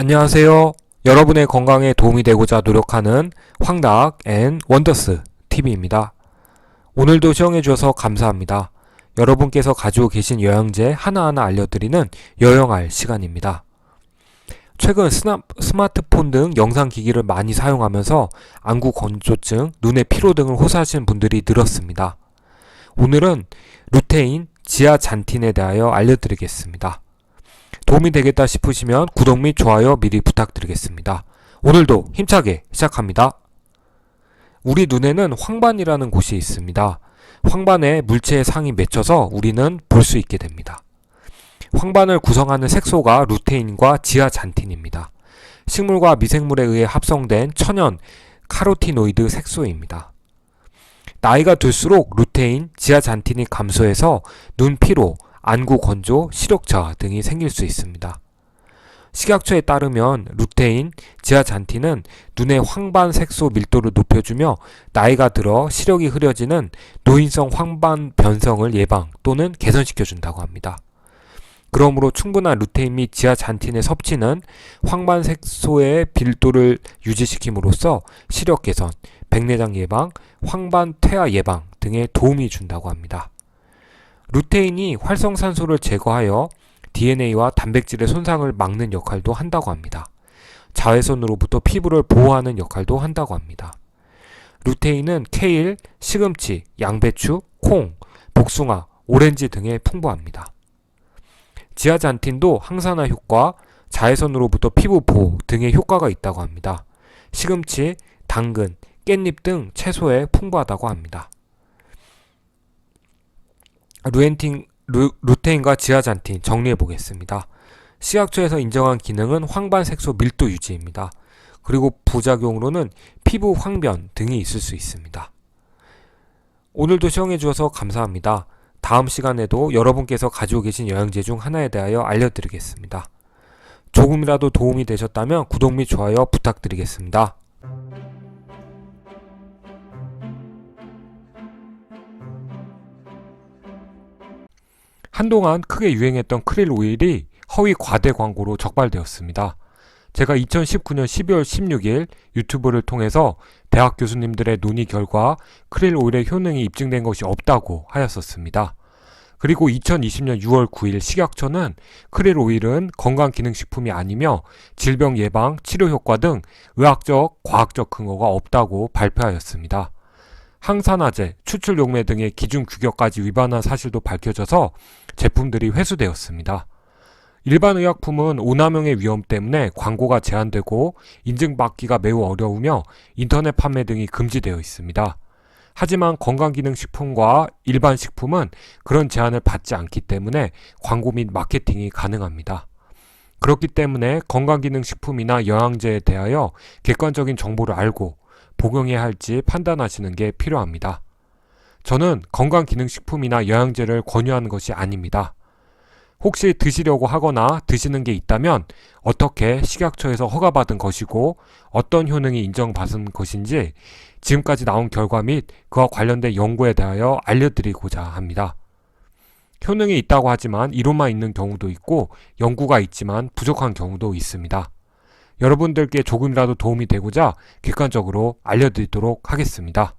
안녕하세요. 여러분의 건강에 도움이 되고자 노력하는 황닭 앤 원더스 TV입니다. 오늘도 시청해 주셔서 감사합니다. 여러분께서 가지고 계신 영양제 하나하나 알려드리는 여영알 시간입니다. 최근 스나, 스마트폰 등 영상 기기를 많이 사용하면서 안구 건조증, 눈의 피로 등을 호소하시는 분들이 늘었습니다. 오늘은 루테인, 지아잔틴에 대하여 알려드리겠습니다. 도움이 되겠다 싶으시면 구독 및 좋아요 미리 부탁드리겠습니다. 오늘도 힘차게 시작합니다. 우리 눈에는 황반이라는 곳이 있습니다. 황반에 물체의 상이 맺혀서 우리는 볼 수 있게 됩니다. 황반을 구성하는 색소가 루테인과 지아잔틴입니다. 식물과 미생물에 의해 합성된 천연 카로티노이드 색소입니다. 나이가 들수록 루테인, 지아잔틴이 감소해서 눈 피로, 안구 건조, 시력 저하 등이 생길 수 있습니다. 식약처에 따르면 루테인, 지아잔틴은 눈의 황반 색소 밀도를 높여주며 나이가 들어 시력이 흐려지는 노인성 황반 변성을 예방 또는 개선시켜준다고 합니다. 그러므로 충분한 루테인 및 지아잔틴의 섭취는 황반 색소의 밀도를 유지시킴으로써 시력 개선, 백내장 예방, 황반 퇴화 예방 등에 도움이 준다고 합니다. 루테인이 활성산소를 제거하여 DNA와 단백질의 손상을 막는 역할도 한다고 합니다. 자외선으로부터 피부를 보호하는 역할도 한다고 합니다. 루테인은 케일, 시금치, 양배추, 콩, 복숭아, 오렌지 등에 풍부합니다. 지아잔틴도 항산화 효과, 자외선으로부터 피부 보호 등의 효과가 있다고 합니다. 시금치, 당근, 깻잎 등 채소에 풍부하다고 합니다. 루엔틴, 루, 루테인과 지아잔틴 정리해 보겠습니다. 식약처에서 인정한 기능은 황반 색소 밀도 유지입니다. 그리고 부작용으로는 피부 황변 등이 있을 수 있습니다. 오늘도 시청해 주셔서 감사합니다. 다음 시간에도 여러분께서 가지고 계신 영양제 중 하나에 대하여 알려드리겠습니다. 조금이라도 도움이 되셨다면 구독 및 좋아요 부탁드리겠습니다. 한동안 크게 유행했던 크릴 오일이 허위 과대 광고로 적발되었습니다. 제가 2019년 12월 16일 유튜브를 통해서 대학 교수님들의 논의 결과 크릴 오일의 효능이 입증된 것이 없다고 하였었습니다. 그리고 2020년 6월 9일 식약처는 크릴 오일은 건강기능식품이 아니며 질병 예방, 치료 효과 등 의학적, 과학적 근거가 없다고 발표하였습니다. 항산화제, 추출 용매 등의 기준 규격까지 위반한 사실도 밝혀져서 제품들이 회수되었습니다. 일반 의약품은 오남용의 위험 때문에 광고가 제한되고 인증받기가 매우 어려우며 인터넷 판매 등이 금지되어 있습니다. 하지만 건강기능식품과 일반 식품은 그런 제한을 받지 않기 때문에 광고 및 마케팅이 가능합니다. 그렇기 때문에 건강기능식품이나 영양제에 대하여 객관적인 정보를 알고 복용해야 할지 판단하시는 게 필요합니다. 저는 건강기능식품이나 영양제를 권유하는 것이 아닙니다. 혹시 드시려고 하거나 드시는 게 있다면 어떻게 식약처에서 허가받은 것이고 어떤 효능이 인정받은 것인지 지금까지 나온 결과 및 그와 관련된 연구에 대하여 알려드리고자 합니다. 효능이 있다고 하지만 이론만 있는 경우도 있고 연구가 있지만 부족한 경우도 있습니다. 여러분들께 조금이라도 도움이 되고자 객관적으로 알려드리도록 하겠습니다.